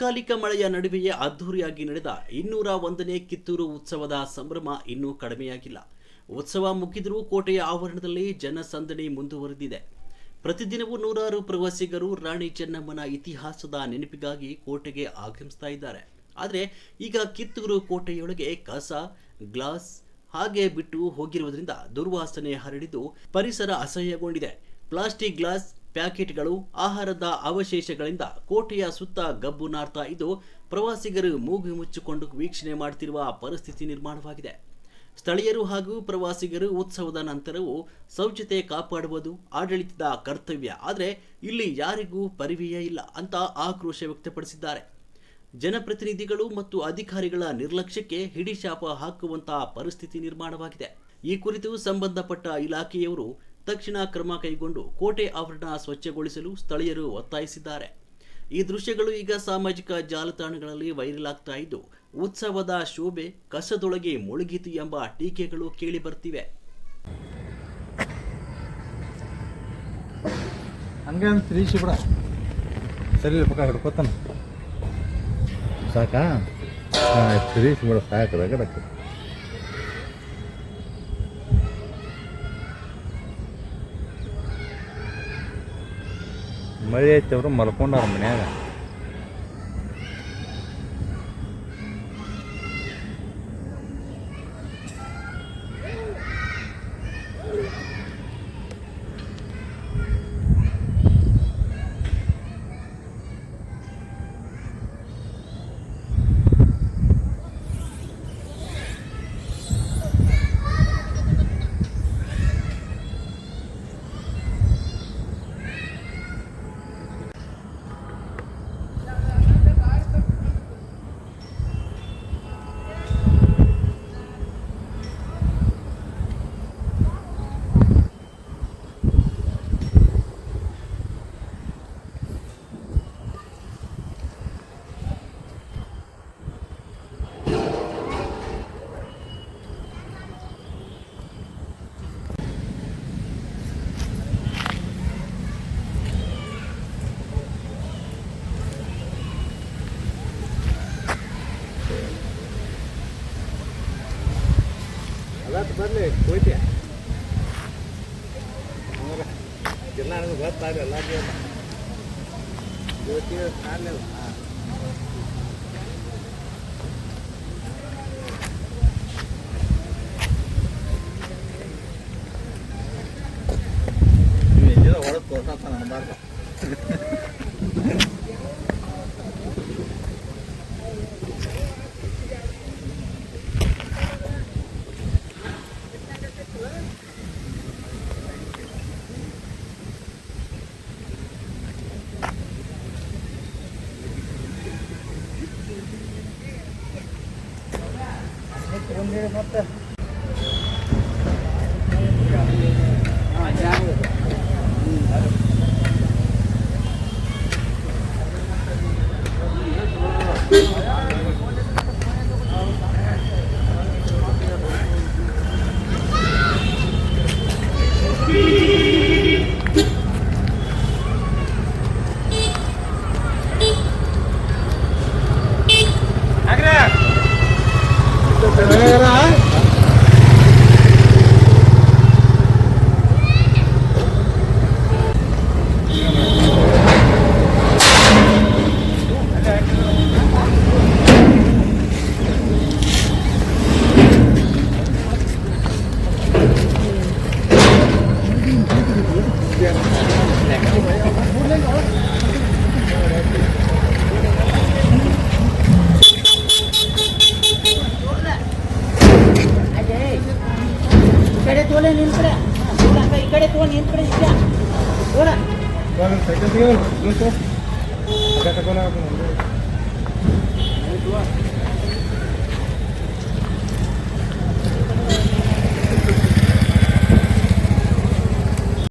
ಅಕಾಲಿಕ ಮಳೆಯ ನಡುವೆಯೇ ಅದ್ಧೂರಿಯಾಗಿ ನಡೆದ ಇನ್ನೂರ ಒಂದನೇ ಕಿತ್ತೂರು ಉತ್ಸವದ ಸಂಭ್ರಮ ಇನ್ನೂ ಕಡಿಮೆಯಾಗಿಲ್ಲ. ಉತ್ಸವ ಮುಗಿದರೂ ಕೋಟೆಯ ಆವರಣದಲ್ಲಿ ಜನಸಂದಣಿ ಮುಂದುವರೆದಿದೆ. ಪ್ರತಿದಿನವೂ ನೂರಾರು ಪ್ರವಾಸಿಗರು ರಾಣಿ ಚೆನ್ನಮ್ಮನ ಇತಿಹಾಸದ ನೆನಪಿಗಾಗಿ ಕೋಟೆಗೆ ಆಗಮಿಸ್ತಾ ಇದ್ದಾರೆ. ಆದರೆ ಈಗ ಕಿತ್ತೂರು ಕೋಟೆಯೊಳಗೆ ಕಸ, ಗ್ಲಾಸ್ ಹಾಗೆ ಬಿಟ್ಟು ಹೋಗಿರುವುದರಿಂದ ದುರ್ವಾಸನೆ ಹರಡಿದ್ದು ಪರಿಸರ ಅಸಹ್ಯಗೊಂಡಿದೆ. ಪ್ಲಾಸ್ಟಿಕ್ ಗ್ಲಾಸ್ ಪ್ಯಾಕೆಟ್ಗಳು, ಆಹಾರದ ಅವಶೇಷಗಳಿಂದ ಕೋಟೆಯ ಸುತ್ತ ಗಬ್ಬು ನಾರ್ತಾ ಇದ್ದು, ಪ್ರವಾಸಿಗರು ಮೂಗು ಮುಚ್ಚಿಕೊಂಡು ವೀಕ್ಷಣೆ ಮಾಡುತ್ತಿರುವ ಪರಿಸ್ಥಿತಿ ನಿರ್ಮಾಣವಾಗಿದೆ. ಸ್ಥಳೀಯರು ಹಾಗೂ ಪ್ರವಾಸಿಗರು ಉತ್ಸವದ ನಂತರವೂ ಶೌಚತೆ ಕಾಪಾಡುವುದು ಆಡಳಿತದ ಕರ್ತವ್ಯ. ಆದರೆ ಇಲ್ಲಿ ಯಾರಿಗೂ ಪರಿವೆಯೇ ಇಲ್ಲ ಅಂತ ಆಕ್ರೋಶ ವ್ಯಕ್ತಪಡಿಸಿದ್ದಾರೆ. ಜನಪ್ರತಿನಿಧಿಗಳು ಮತ್ತು ಅಧಿಕಾರಿಗಳ ನಿರ್ಲಕ್ಷ್ಯಕ್ಕೆ ಹಿಡಿಶಾಪ ಹಾಕುವಂತಹ ಪರಿಸ್ಥಿತಿ ನಿರ್ಮಾಣವಾಗಿದೆ. ಈ ಕುರಿತು ಸಂಬಂಧಪಟ್ಟ ಇಲಾಖೆಯವರು ತಕ್ಷಣ ಕ್ರಮ ಕೈಗೊಂಡು ಕೋಟೆ ಆವರಣ ಸ್ವಚ್ಛಗೊಳಿಸಲು ಸ್ಥಳೀಯರು ಒತ್ತಾಯಿಸಿದ್ದಾರೆ. ಈ ದೃಶ್ಯಗಳು ಈಗ ಸಾಮಾಜಿಕ ಜಾಲತಾಣಗಳಲ್ಲಿ ವೈರಲ್ ಆಗ್ತಾ ಇದ್ದು ಉತ್ಸವದ ಶೋಭೆ ಕಸದೊಳಗೆ ಮುಳುಗಿತು ಎಂಬ ಟೀಕೆಗಳು ಕೇಳಿ ಬರ್ತಿವೆ ಹಂಗೆ ಅಂತ ತಿರುಗಿಸಿ ಬಿಡ. ಸರಿ ಪಕ್ಕ ಹಿಡ್ಕೊತಾನ ಸಾಕಾ? ಬಿಡ ಸಾಕು ಮಳೆ ಐತೆ ಅವರು ಮನ್ಯಾಗ. ಬರಲಿ ಹೋಯ್ತಿ ಇಲ್ಲ ನನಗೆ ಗೊತ್ತಾಗಲ್ಲ ಎಲ್ಲ ಇವತ್ತಿಗೆ ಕಾಣಲಿಲ್ಲ ಒಳಗೆ ತೋರ್ಸತ್ತ ಅನ್ಬಾರ್ದು ಮತ್ತೆ ಈ ಕಡೆ ತೋಲೆ ನಿನ್ ಕಡೆ ಇಲ್ಲ, ಈ ಕಡೆ ತೋ ನಿನ್ ಕಡೆ ಸೈಕಲ್ ತಗೊಂಡು